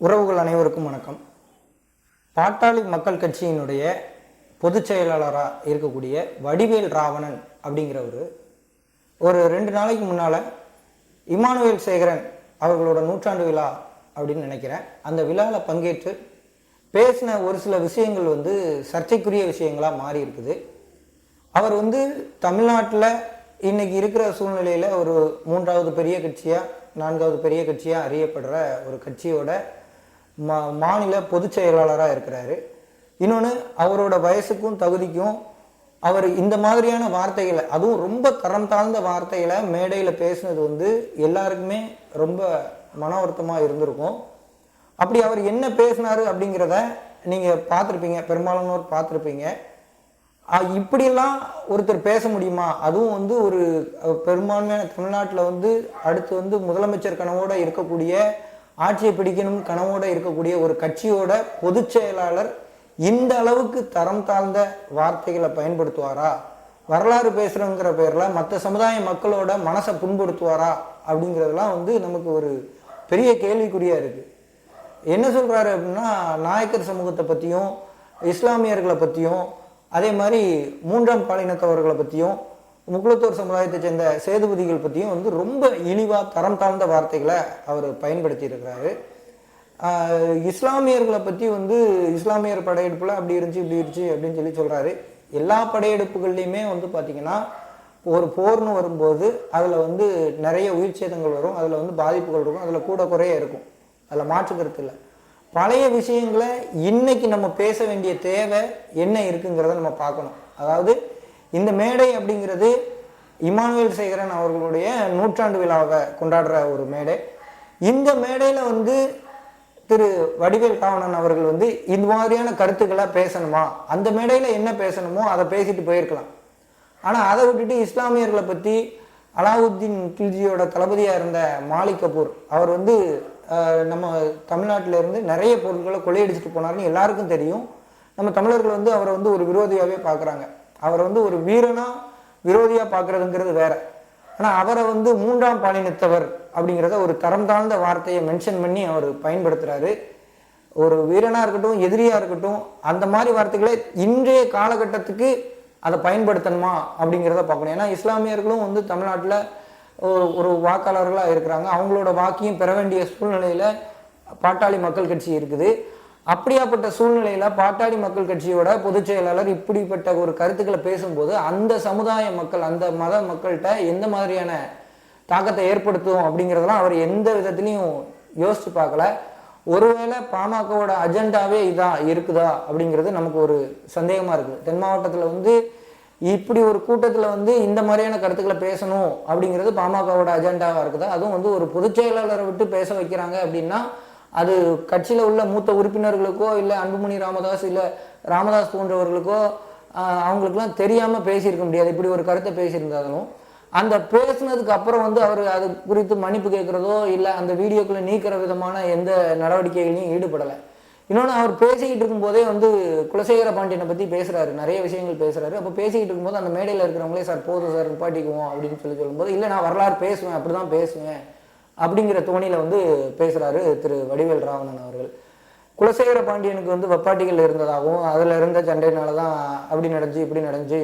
உறவுகள் அனைவருக்கும் வணக்கம். பாட்டாளி மக்கள் கட்சியினுடைய பொதுச் செயலாளராக இருக்கக்கூடிய வடிவேல் ராவணன் அப்படிங்கிறவர் ஒரு ரெண்டு நாளைக்கு முன்னால் இமானுவேல் சேகரன் அவர்களோட நூற்றாண்டு விழா அப்படின்னு நினைக்கிறேன். அந்த விழாவில் பங்கேற்று பேசின ஒரு சில விஷயங்கள் வந்து சர்ச்சைக்குரிய விஷயங்களாக மாறி இருக்குது. அவர் வந்து தமிழ்நாட்டில் இன்னைக்கு இருக்கிற சூழ்நிலையில் ஒரு மூன்றாவது பெரிய கட்சியாக நான்காவது பெரிய கட்சியாக அறியப்படுற ஒரு கட்சியோட மா மாநில பொதுச் செயலாளராக இருக்கிறாரு. இன்னொன்று அவரோட வயசுக்கும் தகுதிக்கும் அவர் இந்த மாதிரியான வார்த்தைகளை அதுவும் ரொம்ப தரம் தாழ்ந்த வார்த்தைகளை மேடையில் பேசுனது வந்து எல்லாருக்குமே ரொம்ப மன வருத்தமாக இருந்திருக்கும். அப்படி அவர் என்ன பேசினாரு அப்படிங்கிறத நீங்கள் பார்த்துருப்பீங்க பெரும்பாலானோர் பார்த்துருப்பீங்க. இப்படியெல்லாம் ஒருத்தர் பேச முடியுமா? அதுவும் வந்து ஒரு பெரும்பான்மையான தமிழ்நாட்டில் வந்து அடுத்து வந்து முதலமைச்சர் கனவோடு இருக்கக்கூடிய ஆட்சியை பிடிக்கணும் கனவோடு இருக்கக்கூடிய ஒரு கட்சியோட பொதுச் செயலாளர் இந்த அளவுக்கு தரம் தாழ்ந்த வார்த்தைகளை பயன்படுத்துவாரா? வரலாறு பேசுகிறோங்கிற பேரில் மற்ற சமுதாய மக்களோட மனசை புண்படுத்துவாரா? அப்படிங்கிறதெல்லாம் வந்து நமக்கு ஒரு பெரிய கேள்விக்குறியாக இருக்குது என்ன சொல்கிறாரு அப்படின்னா நாயக்கர் சமூகத்தை பற்றியும் இஸ்லாமியர்களை பற்றியும் அதே மாதிரி மூன்றாம் பாலினத்தவர்களை பற்றியும் முக்குளத்தூர் சமுதாயத்தை சேர்ந்த சேதுபதிகள் பற்றியும் வந்து ரொம்ப இழிவாக தரம் தாழ்ந்த வார்த்தைகளை அவர் பயன்படுத்தி இருக்கிறாரு இஸ்லாமியர்களை பற்றி வந்து இஸ்லாமியர் படையெடுப்பில் அப்படி இருந்துச்சு இப்படி இருந்துச்சு அப்படின்னு சொல்லி சொல்கிறாரு எல்லா படையெடுப்புகள்லையுமே வந்து பார்த்திங்கன்னா ஒரு போர்னு வரும்போது அதில் வந்து நிறைய உயிர் சேதங்கள் வரும் அதில் வந்து பாதிப்புகள் இருக்கும் அதில் கூட குறைய இருக்கும். அதில் மாற்று இல்லை. பழைய விஷயங்களை இன்னைக்கு நம்ம பேச வேண்டிய தேவை என்ன இருக்குங்கிறத நம்ம பார்க்கணும். அதாவது இந்த மேடை அப்படிங்கிறது இமானுவேல் சேகரன் அவர்களுடைய நூற்றாண்டு விழாவை கொண்டாடுற ஒரு மேடை. இந்த மேடையில் வந்து திரு வடிவேல் காவணன் அவர்கள் வந்து இந்த மாதிரியான கருத்துக்களை பேசணுமா? அந்த மேடையில் என்ன பேசணுமோ அதை பேசிட்டு போயிருக்கலாம். ஆனால் அதை விட்டுட்டு இஸ்லாமியர்களை பற்றி அலாவுத்தீன் கில்ஜியோட தளபதியாக இருந்த மாலிக் கபூர் அவர் வந்து நம்ம தமிழ்நாட்டிலேருந்து நிறைய பொருட்களை கொள்ளையடிச்சிட்டு போனாருன்னு எல்லாருக்கும் தெரியும். நம்ம தமிழர்கள் வந்து அவரை வந்து ஒரு விரோதியாகவே பார்க்குறாங்க அவரை வந்து ஒரு வீரனா விரோதியாக பார்க்குறதுங்கிறது வேற. ஆனால் அவரை வந்து மூன்றாம் பாலினத்தவர் அப்படிங்கிறத ஒரு தரம் தாழ்ந்த வார்த்தையை மென்ஷன் பண்ணி அவர் பயன்படுத்துகிறாரு ஒரு வீரனாக இருக்கட்டும் எதிரியாக இருக்கட்டும் அந்த மாதிரி வார்த்தைகளை இன்றைய காலகட்டத்துக்கு அதை பயன்படுத்தணுமா அப்படிங்கிறத பார்க்கணும். ஏன்னா இஸ்லாமியர்களும் வந்து தமிழ்நாட்டில் ஒரு ஒரு வாக்காளர்களாக இருக்கிறாங்க. அவங்களோட வாக்கையும் பெற வேண்டிய சூழ்நிலையில் பாட்டாளி மக்கள் கட்சி இருக்குது. அப்படியாப்பட்ட சூழ்நிலையில் பாட்டாளி மக்கள் கட்சியோட பொதுச் செயலாளர் இப்படிப்பட்ட ஒரு கருத்துக்களை பேசும்போது அந்த சமுதாய மக்கள் அந்த மத மக்கள்கிட்ட எந்த மாதிரியான தாக்கத்தை ஏற்படுத்தும் அப்படிங்கிறதெல்லாம் அவர் எந்த விதத்துலையும் யோசிச்சு பார்க்கல. ஒருவேளை பாமகவோட அஜெண்டாவே இதான் இருக்குதா அப்படிங்கிறது நமக்கு ஒரு சந்தேகமா இருக்குது. தென் மாவட்டத்தில் வந்து இப்படி ஒரு கூட்டத்தில் வந்து இந்த மாதிரியான கருத்துக்களை பேசணும் அப்படிங்கிறது பாமகவோட அஜெண்டாவாக இருக்குதா? அதுவும் வந்து ஒரு பொதுச் செயலாளரை விட்டு பேச வைக்கிறாங்க அப்படின்னா அது கட்சியில் உள்ள மூத்த உறுப்பினர்களுக்கோ இல்லை அன்புமணி ராமதாஸ் இல்லை ராமதாஸ் போன்றவர்களுக்கோ அவங்களுக்குலாம் தெரியாமல் பேசியிருக்க முடியாது. இப்படி ஒரு கருத்தை பேசியிருந்தாலும் அந்த பேசினதுக்கு அப்புறம் வந்து அவர் அது குறித்து மன்னிப்பு கேட்குறதோ இல்லை அந்த வீடியோக்களை நீக்கிற விதமான எந்த நடவடிக்கைகளையும் ஈடுபடலை. இன்னொன்று அவர் பேசிக்கிட்டு இருக்கும்போதே வந்து குலசேகர பாண்டியனை பற்றி பேசுகிறாரு நிறைய விஷயங்கள் பேசுகிறாரு அப்போ பேசிக்கிட்டு இருக்கும்போது அந்த மேடையில் இருக்கிறவங்களே சார் போதும் சார் நிப்பாட்டிக்குவோம் அப்படின்னு சொல்லி சொல்லும்போது இல்லை நான் வரலாறு பேசுவேன் அப்படி தான் பேசுவேன். அப்படிங்கிற தோணியில் வந்து பேசுகிறாரு திரு வடிவேல் ராவணன் அவர்கள். குலசேகர பாண்டியனுக்கு வந்து வெப்பாட்டிகள் இருந்ததாகவும் அதில் இருந்த சண்டையினால தான் அப்படி நடந்துச்சு இப்படி நடந்துச்சு.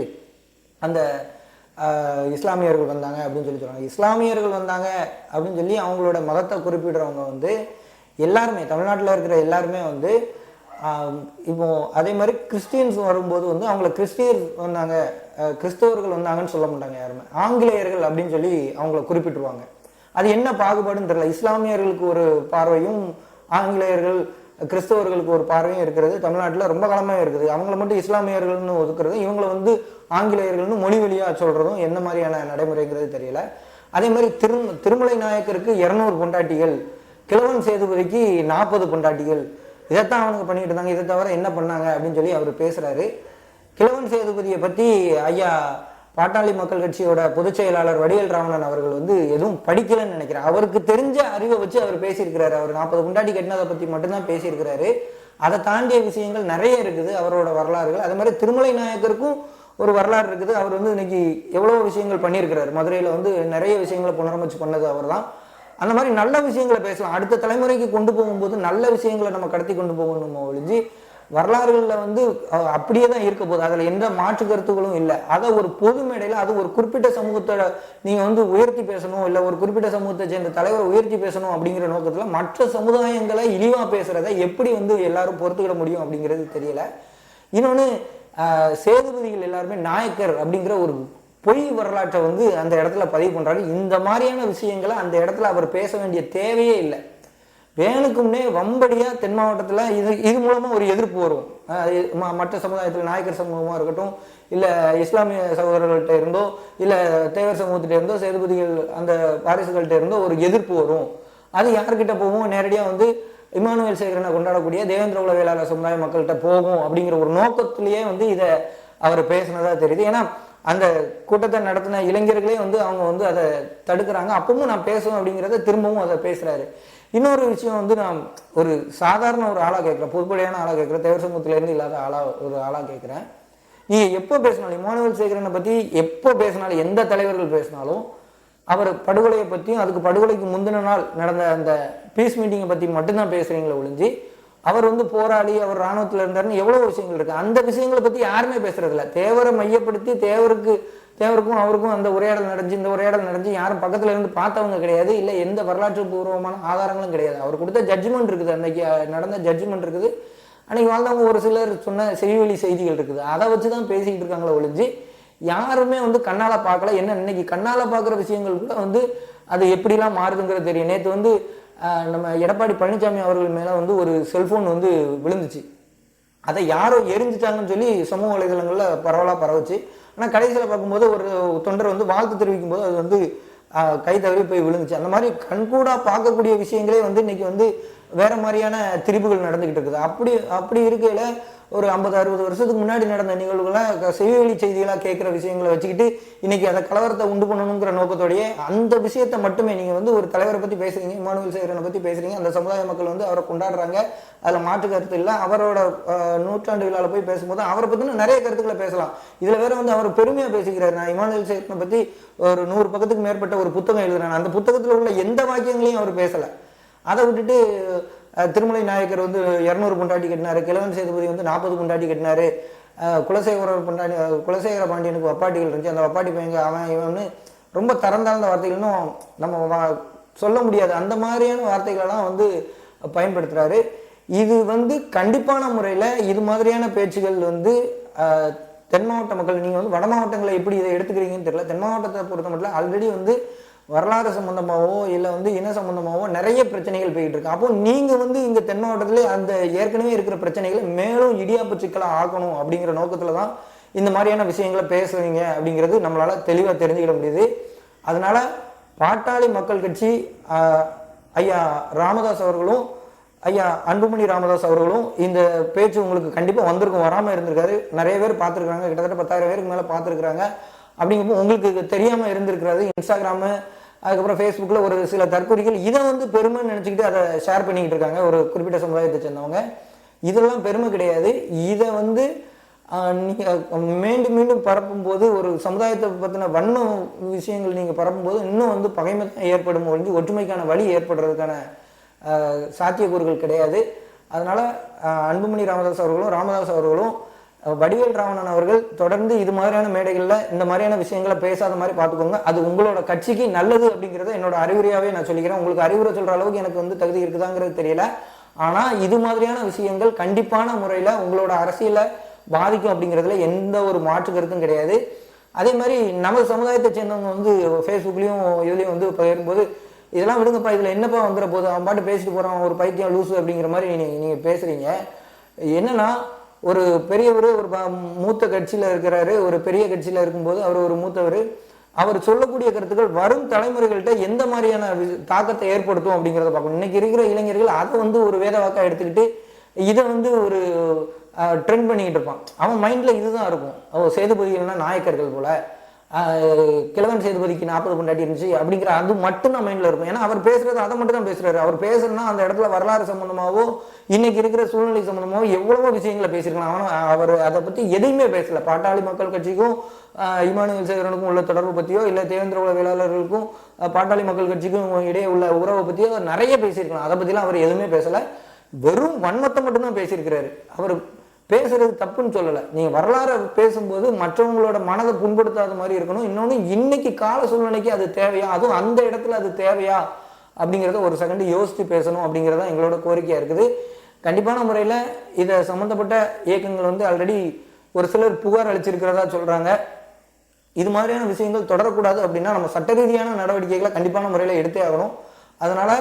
அந்த இஸ்லாமியர்கள் வந்தாங்க அப்படின்னு சொல்லி சொல்கிறாங்க இஸ்லாமியர்கள் வந்தாங்க அப்படின்னு சொல்லி அவங்களோட மதத்தை குறிப்பிடுறவங்க வந்து எல்லாருமே தமிழ்நாட்டில் இருக்கிற எல்லாருமே வந்து இப்போ அதே மாதிரி கிறிஸ்டியன்ஸ் வரும்போது வந்து அவங்கள கிறிஸ்டியர் வந்தாங்க கிறிஸ்தவர்கள் வந்தாங்கன்னு சொல்ல மாட்டாங்க யாருமே. ஆங்கிலேயர்கள் அப்படின்னு சொல்லி அவங்கள குறிப்பிட்டுருவாங்க. அது என்ன பாகுபாடுன்னு தெரியல. இஸ்லாமியர்களுக்கு ஒரு பார்வையும் ஆங்கிலேயர்கள் கிறிஸ்தவர்களுக்கு ஒரு பார்வையும் இருக்கிறது. தமிழ்நாட்டில் ரொம்ப காலமாக இருக்குது. அவங்கள மட்டும் இஸ்லாமியர்கள்னு ஒதுக்குறது இவங்களை வந்து ஆங்கிலேயர்கள்னு மொழி வழியாக சொல்கிறதும் என்ன மாதிரியான நடைமுறைங்கிறது தெரியல. அதே மாதிரி திரு திருமலை நாயக்கருக்கு இரநூறு பொண்டாட்டிகள் கிழவன் சேதுபதிக்கு நாற்பது பொண்டாட்டிகள். இதைத்தான் அவனுங்க பண்ணிட்டு இருந்தாங்க. இதை தவிர என்ன பண்ணாங்க அப்படின்னு சொல்லி அவர் பேசுகிறாரு கிழவன் சேதுபதியை பற்றி ஐயா பாட்டாளி மக்கள் கட்சியோட பொதுச் செயலாளர் வடிவேல் ராமணன் அவர்கள் வந்து எதுவும் படிக்கலைன்னு நினைக்கிறேன். அவருக்கு தெரிஞ்ச அறிவை வச்சு அவர் பேசியிருக்கிறாரு. அவர் நாற்பது முண்டாட்டி கட்டினதை பற்றி மட்டும்தான் பேசியிருக்கிறாரு. அதை தாண்டிய விஷயங்கள் நிறைய இருக்குது அவரோட வரலாறுகள். அதே மாதிரி திருமலை நாயக்கருக்கும் ஒரு வரலாறு இருக்குது. அவர் வந்து இன்னைக்கு எவ்வளோ விஷயங்கள் பண்ணியிருக்கிறாரு. மதுரையில் வந்து நிறைய விஷயங்களை புனரமைச்சு பண்ணது அவர் தான் அந்த மாதிரி நல்ல விஷயங்களை பேசலாம். அடுத்த தலைமுறைக்கு கொண்டு போகும்போது நல்ல விஷயங்களை நம்ம கடத்தி கொண்டு போகணும் ஒழிஞ்சு வரலாறுகளில் வந்து அப்படியே தான் இருக்க போகுது. அதில் எந்த மாற்று கருத்துக்களும் இல்லை. அதை ஒரு பொது மேடையில் அது ஒரு குறிப்பிட்ட சமூகத்தோட நீங்கள் வந்து உயர்த்தி பேசணும் இல்லை ஒரு குறிப்பிட்ட சமூகத்தை சேர்ந்த தலைவரை உயர்த்தி பேசணும் அப்படிங்கிற நோக்கத்தில் மற்ற சமுதாயங்களை இழிவாக பேசுகிறத எப்படி வந்து எல்லாரும் பொறுத்துக்கிட முடியும் அப்படிங்கிறது தெரியல. இன்னொன்று சேதுபதிகள் எல்லாருமே நாயக்கர் அப்படிங்கிற ஒரு பொய் வரலாற்றை வந்து அந்த இடத்துல பதிவு பண்ணுறாரு இந்த மாதிரியான விஷயங்களை அந்த இடத்துல அவர் பேச வேண்டிய தேவையே இல்லை. வேணுக்கு முன்னே தென் மாவட்டத்தில் இது இது மூலமாக ஒரு எதிர்ப்பு வரும். மற்ற சமுதாயத்தில் நாயக்கர் சமூகமாக இருக்கட்டும் இல்லை இஸ்லாமிய சகோதரர்கள்ட்ட இருந்தோ இல்லை தேவர் சமூகத்திட்ட இருந்தோ சேதுபதிகள் அந்த வாரிசுகள்கிட்ட இருந்தோ ஒரு எதிர்ப்பு வரும். அது யார்கிட்ட போகும் நேரடியாக வந்து இமானுவேல் சேகரனை கொண்டாடக்கூடிய தேவேந்திர குல வேளாளர் சமுதாய மக்கள்கிட்ட போகும் அப்படிங்கிற ஒரு நோக்கத்திலேயே வந்து இதை அவர் பேசினதாக தெரியுது. ஏன்னா அந்த கூட்டத்தை நடத்தின இளைஞர்களே வந்து அவங்க வந்து அதை தடுக்கிறாங்க. அப்பவும் நான் பேசுவேன் அப்படிங்கிறத திரும்பவும் அதை பேசுறாரு. இன்னொரு விஷயம் வந்து நான் ஒரு சாதாரண ஒரு ஆளாக கேட்குறேன். பொதுப்படையான ஆளாக கேட்குறேன். தேவர் சமூகத்திலேருந்து இல்லாத ஆளா ஒரு ஆளாக கேட்குறேன். நீ எப்போ பேசினாலும் இமானுவேல் சேகரனை பற்றி எப்போ பேசினாலும் எந்த தலைவர்கள் பேசினாலும் அவர் படுகொலையை பற்றியும் அதுக்கு படுகொலைக்கு முந்தின நாள் நடந்த அந்த பீஸ் மீட்டிங்கை பற்றி மட்டும்தான் பேசுகிறீங்களே ஒழிஞ்சு அவர் வந்து போராளி அவர் ராணுவத்தில் இருந்தாருன்னு எவ்வளோ விஷயங்கள் இருக்குது அந்த விஷயங்களை பற்றி யாருமே பேசுறதில்ல. தேவரை மையப்படுத்தி தேவருக்கு தேவருக்கும் அவருக்கும் அந்த உரையாடல் நடந்துச்சு இந்த உரையாடல் நடந்துச்சு. யாரும் பக்கத்தில் இருந்து பார்த்தவங்க கிடையாது. இல்லை எந்த வரலாற்று பூர்வமான ஆதாரங்களும் கிடையாது. அவர் கொடுத்த ஜட்ஜ்மெண்ட் இருக்குது. அன்னைக்கு நடந்த ஜட்ஜ்மெண்ட் இருக்குது. அன்னைக்கு வாழ்ந்தவங்க ஒரு சிலர் சொன்ன செவிவெளி செய்திகள் இருக்குது. அதை வச்சு தான் பேசிக்கிட்டு இருக்காங்களே ஒழிஞ்சு யாருமே வந்து கண்ணால் பார்க்கல. என்ன இன்னைக்கு கண்ணால் பார்க்குற விஷயங்கள் கூட வந்து அது எப்படிலாம் மாறுதுங்கிறது தெரியும். நேற்று வந்து நம்ம எடப்பாடி பழனிசாமி அவர்கள் மேலே வந்து ஒரு செல்ஃபோன் வந்து விழுந்துச்சு. அதை யாரோ எரிஞ்சிட்டாங்கன்னு சொல்லி சமூக வலைதளங்களில் பரவலாக பரவுச்சு. ஆனால் கடைசியில் பார்க்கும்போது ஒரு தொண்டர் வந்து வாழ்த்து தெரிவிக்கும் போது அது வந்து கை தவறி போய் விழுந்துச்சு. அந்த மாதிரி கண்கூடாக பார்க்கக்கூடிய விஷயங்களே வந்து இன்றைக்கி வந்து வேற மாதிரியான திரிப்புகள் நடந்துகிட்டு இருக்குது. அப்படி அப்படி இருக்கையில ஒரு ஐம்பது அறுபது வருஷத்துக்கு முன்னாடி நடந்த நிகழ்வுகளை க- செவிவெளி செய்திகளாக கேட்குற விஷயங்களை வச்சுக்கிட்டு இன்னைக்கு அந்த கலவரத்தை உண்டு பண்ணணுங்கிற நோக்கத்தோடைய அந்த விஷயத்தை மட்டுமே நீங்கள் வந்து ஒரு தலைவரை பற்றி பேசுறீங்க இமானுவல் சேகரனை பற்றி பேசுறீங்க அந்த சமுதாய மக்கள் வந்து அவரை கொண்டாடுறாங்க. அதில் மாற்று கருத்து இல்லை. அவரோட நூற்றாண்டு விழாவில் போய் பேசும்போது அவரை பற்றின நிறைய கருத்துக்களை பேசலாம். இதில் வேற வந்து அவர் பெருமையாக பேசிக்கிறார். நான் இமானுவல் சேகரனை பற்றி ஒரு நூறு பக்கத்துக்கு மேற்பட்ட ஒரு புத்தகம் எழுதுறேன். அந்த புத்தகத்தில் உள்ள எந்த வாக்கியங்களையும் அவர் பேசலை. அதை விட்டுட்டு திருமலை நாயக்கர் வந்து இரநூறு பொண்டாட்டி கட்டினார் கிழவன் சேதுபதி வந்து நாற்பது பொண்டாட்டி கட்டினாரு குலசேகர குலசேகரர் பொண்டாட்டி குலசேகர பாண்டியனுக்கு வப்பாட்டிகள் இருந்துச்சு. அந்த வப்பாட்டி பையங்க அவன் இவன்னு ரொம்ப தரந்தாழ்ந்த வார்த்தைகள்னும் நம்ம சொல்ல முடியாது. அந்த மாதிரியான வார்த்தைகளெல்லாம் வந்து பயன்படுத்துகிறாரு இது வந்து கண்டிப்பான முறையில் இது மாதிரியான பேச்சுகள் வந்து தென் மாவட்ட மக்கள் நீங்கள் வந்து வட மாவட்டங்களை எப்படி இதை எடுத்துக்கிறீங்கன்னு தெரியல. தென் மாவட்டத்தை பொறுத்த மட்டும் ஆல்ரெடி வந்து வரலாறு சம்மந்தமாகவோ இல்லை வந்து இன சம்மந்தமாகவோ நிறைய பிரச்சனைகள் போயிட்டு இருக்கு. அப்போ நீங்கள் வந்து இங்கே தென் மாவட்டத்திலே அந்த ஏற்கனவே இருக்கிற பிரச்சனைகளை மேலும் இடியாப்பு சிக்கலாக ஆக்கணும் அப்படிங்கிற நோக்கத்தில் தான் இந்த மாதிரியான விஷயங்களை பேசுவீங்க அப்படிங்கிறது நம்மளால் தெளிவாக தெரிஞ்சுக்கிட முடியுது. அதனால் பாட்டாளி மக்கள் கட்சி ஐயா ராமதாஸ் அவர்களும் ஐயா அன்புமணி ராமதாஸ் அவர்களும் இந்த பேச்சு உங்களுக்கு கண்டிப்பாக வந்திருக்கும். வராமல் இருந்திருக்காரு. நிறைய பேர் பார்த்துருக்காங்க கிட்டத்தட்ட பத்தாயிரம் பேருக்கு மேலே பார்த்துருக்குறாங்க. அப்படிங்கும்போது உங்களுக்கு தெரியாமல் இருந்திருக்கிறது இன்ஸ்டாகிராமு அதுக்கப்புறம் ஃபேஸ்புக்கில் ஒரு சில தற்கொலைகள். இதை வந்து பெருமைன்னு நினச்சிக்கிட்டு அதை ஷேர் பண்ணிக்கிட்டு இருக்காங்க ஒரு குறிப்பிட்ட சமுதாயத்தை சேர்ந்தவங்க. இதெல்லாம் பெருமை கிடையாது. இதை வந்து நீங்கள் மீண்டும் மீண்டும் பரப்பும்போது ஒரு சமுதாயத்தை பற்றின வன்ம விஷயங்கள் நீங்கள் பரப்பும்போது இன்னும் வந்து பகைமை தான் ஏற்படும் ஒழிஞ்சு ஒற்றுமைக்கான வழி ஏற்படுறதுக்கான சாத்தியக்கூறுகள் கிடையாது. அதனால் அன்புமணி ராமதாஸ் அவர்களும் ராமதாஸ் அவர்களும் வடிவேல் ராவணன் அவர்கள் தொடர்ந்து இது மாதிரியான மேடைகளில் இந்த மாதிரியான விஷயங்களை பேசாத மாதிரி பார்த்துக்கோங்க. அது உங்களோட கட்சிக்கு நல்லது அப்படிங்கிறத என்னோட அறிவுரையாகவே நான் சொல்லிக்கிறேன். உங்களுக்கு அறிவுரை சொல்கிற அளவுக்கு எனக்கு வந்து தகுதி இருக்குதாங்கிறது தெரியல. ஆனால் இது மாதிரியான விஷயங்கள் கண்டிப்பான முறையில் உங்களோட அரசியலை பாதிக்கும் அப்படிங்கிறதுல எந்த ஒரு மாற்று கருத்தும் கிடையாது. அதே மாதிரி நமது சமுதாயத்தை சேர்ந்தவங்க வந்து ஃபேஸ்புக்லேயும் இதுலேயும் வந்து பகிரும்போது இதெல்லாம் விடுங்கப்பா இதில் என்னப்பா வந்துட போகுது? அவன் பாட்டு பேசிட்டு போகிறான் ஒரு பைத்தியம் லூசு அப்படிங்கிற மாதிரி நீங்கள் நீங்கள் பேசுகிறீங்க என்னென்னா ஒரு பெரியவர் ஒரு மூத்த கட்சியில் இருக்கிறாரு ஒரு பெரிய கட்சியில் இருக்கும்போது அவர் ஒரு மூத்தவர். அவர் சொல்லக்கூடிய கருத்துக்கள் வரும் தலைமுறைகள்கிட்ட எந்த மாதிரியான தாக்கத்தை ஏற்படுத்தும் அப்படிங்கிறத பார்க்கணும். இன்னைக்கு இருக்கிற இளைஞர்கள் அதை வந்து ஒரு வேதவாக்காக எடுத்துக்கிட்டு இதை வந்து ஒரு ட்ரெண்ட் பண்ணிக்கிட்டு இருப்பான். அவன் மைண்டில் இதுதான் இருக்கும். ஓ சேதுபதிகள்னா நாயக்கர்கள் போல. கிழவன் சேதுபதிக்கு நாற்பது பொண்டாட்டி இருந்துச்சு அப்படிங்கிற அது மட்டும் தான் மைண்டில் இருக்கும். ஏன்னா அவர் பேசுறது அதை மட்டும் தான் பேசுறாரு. அவர் பேசுறதுனா அந்த இடத்துல வரலாறு சம்மந்தமாகவோ இன்னைக்கு இருக்கிற சூழ்நிலை சம்மந்தமாகவோ எவ்வளவோ விஷயங்களை பேசியிருக்கலாம். ஆனால் அவர் அதை பற்றி எதையுமே பேசல. பாட்டாளி மக்கள் கட்சிக்கும் இமானுவேல் சேகரனுக்கும் உள்ள தொடர்பு பற்றியோ இல்லை தேவேந்திர உலக வேளாளர்களுக்கும் பாட்டாளி மக்கள் கட்சிக்கும் இடையே உள்ள உறவை பற்றியோ நிறைய பேசியிருக்கலாம். அதை பற்றிலாம் அவர் எதுவுமே பேசலை. வெறும் வன்மத்தை மட்டும்தான் பேசியிருக்கிறாரு. அவர் பேசுறது தப்புன்னு சொல்லலை. நீங்க வரலாறு பேசும்போது மற்றவங்களோட மனதை புண்படுத்தாத மாதிரி இருக்கணும். இன்னொன்று இன்னைக்கு கால சூழ்நிலைக்கு அது தேவையா? அதுவும் அந்த இடத்துல அது தேவையா? அப்படிங்கிறத ஒரு செகண்ட் யோசித்து பேசணும் அப்படிங்கிறத எங்களோட கோரிக்கையாக இருக்குது. கண்டிப்பான முறையில் இதை சம்மந்தப்பட்ட இயக்கங்கள் வந்து ஆல்ரெடி ஒரு சிலர் புகார் அளிச்சிருக்கிறதா சொல்கிறாங்க இது மாதிரியான விஷயங்கள் தொடரக்கூடாது அப்படின்னா நம்ம சட்ட ரீதியான நடவடிக்கைகளை கண்டிப்பான முறையில் எடுத்தே ஆகணும். அதனால்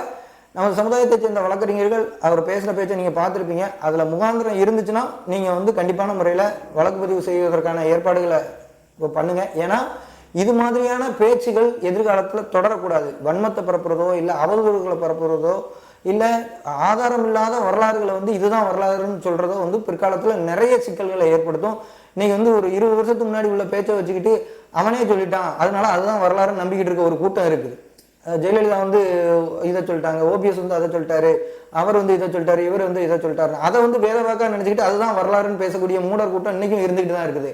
நம்ம சமுதாயத்தை சேர்ந்த வழக்கறிஞர்கள் அவர் பேசுகிற பேச்சை நீங்கள் பார்த்துருப்பீங்க. அதில் முகாந்திரம் இருந்துச்சுன்னா நீங்கள் வந்து கண்டிப்பான முறையில் வழக்கு பதிவு செய்வதற்கான ஏற்பாடுகளை பண்ணுங்கள் ஏன்னா இது மாதிரியான பேச்சுகள் எதிர்காலத்தில் தொடரக்கூடாது. வன்மத்தை பரப்புறதோ இல்லை அவதூறுகளை பரப்புறதோ இல்லை ஆதாரம் இல்லாத வரலாறுகளை வந்து இதுதான் வரலாறுன்னு சொல்கிறதோ வந்து பிற்காலத்தில் நிறைய சிக்கல்களை ஏற்படுத்தும். நீங்கள் வந்து ஒரு இருபது வருஷத்துக்கு முன்னாடி உள்ள பேச்சை வச்சுக்கிட்டு அவனே சொல்லிட்டான். அதனால அதுதான் வரலாறுன்னு நம்பிக்கிட்டு இருக்க ஒரு கூட்டம் இருக்குது. ஜெயலலிதா வந்து இதை சொல்லிட்டாங்க ஓபிஎஸ் வந்து அதை சொல்லிட்டாரு அவர் வந்து இதை சொல்லிட்டாரு இவர் வந்து இதை சொல்லிட்டாரு அதை வந்து வேதவாக்கா நினைச்சுக்கிட்டு அதுதான் வரலாறுன்னு பேசக்கூடிய மூடர் கூட்டம் இன்னைக்கும் இருந்துகிட்டு தான் இருக்குது.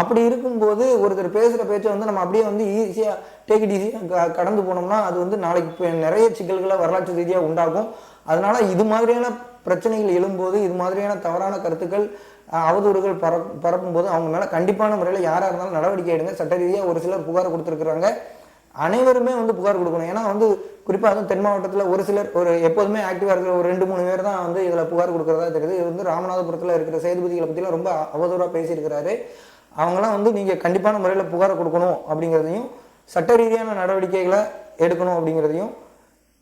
அப்படி இருக்கும்போது ஒருத்தர் பேசுகிற பேச்சை வந்து நம்ம அப்படியே வந்து ஈஸியாக டேக் இட் ஈஸியாக கடந்து போனோம்னா அது வந்து நாளைக்கு நிறைய சிக்கல்களை வரலாற்று ரீதியாக உண்டாகும். அதனால் இது மாதிரியான பிரச்சனைகள் எழும்போது இது மாதிரியான தவறான கருத்துக்கள் அவதூறுகள் பரப் பரப்பும்போது அவங்க மேலே கண்டிப்பான முறையில் யாராக இருந்தாலும் நடவடிக்கை எடுங்க. சட்ட ரீதியாக ஒரு சிலர் புகார் கொடுத்துருக்குறாங்க. அனைவருமே வந்து புகார் கொடுக்கணும். ஏன்னா வந்து குறிப்பாக அதுவும் தென் மாவட்டத்தில் ஒரு சிலர் ஒரு எப்போதுமே ஆக்டிவாக இருக்கிற ஒரு ரெண்டு மூணு பேர் தான் வந்து இதில் புகார் கொடுக்குறதா தெரியுது. இது வந்து ராமநாதபுரத்தில் இருக்கிற சேதுபதிகளை பற்றிலாம் ரொம்ப அவதூறாக பேசியிருக்கிறாரு. அவங்களாம் வந்து நீங்கள் கண்டிப்பான முறையில் புகார் கொடுக்கணும் அப்படிங்கிறதையும் சட்ட ரீதியான நடவடிக்கைகளை எடுக்கணும் அப்படிங்கிறதையும்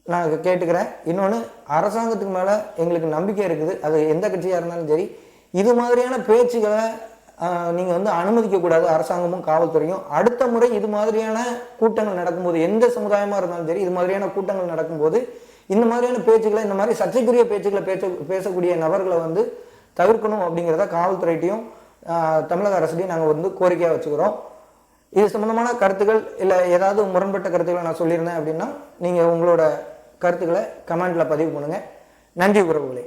நான் கேட்டுக்கிறேன். இன்னொன்று அரசாங்கத்துக்கு மேலே எங்களுக்கு நம்பிக்கை இருக்குது. அது எந்த கட்சியாக இருந்தாலும் சரி இது மாதிரியான பேச்சுகளை நீங்கள் வந்து அனுமதிக்கக்கூடாது அரசாங்கமும் காவல்துறையும். அடுத்த முறை இது மாதிரியான கூட்டங்கள் நடக்கும்போது எந்த சமுதாயமாக இருந்தாலும் சரி இது மாதிரியான கூட்டங்கள் நடக்கும்போது இந்த மாதிரியான பேச்சுக்களை இந்த மாதிரி சர்ச்சைக்குரிய பேச்சுக்களை பேச பேசக்கூடிய நபர்களை வந்து தவிர்க்கணும் அப்படிங்கிறத காவல்துறையிட்டையும் தமிழக அரசுலையும் நாங்கள் வந்து கோரிக்கையாக வச்சுக்கிறோம். இது சம்பந்தமான கருத்துக்கள் இல்லை ஏதாவது முரண்பட்ட கருத்துக்களை நான் சொல்லியிருந்தேன் அப்படின்னா நீங்கள் உங்களோட கருத்துக்களை கமெண்ட்ல பதிவு பண்ணுங்கள் நன்றி உறவுகளே.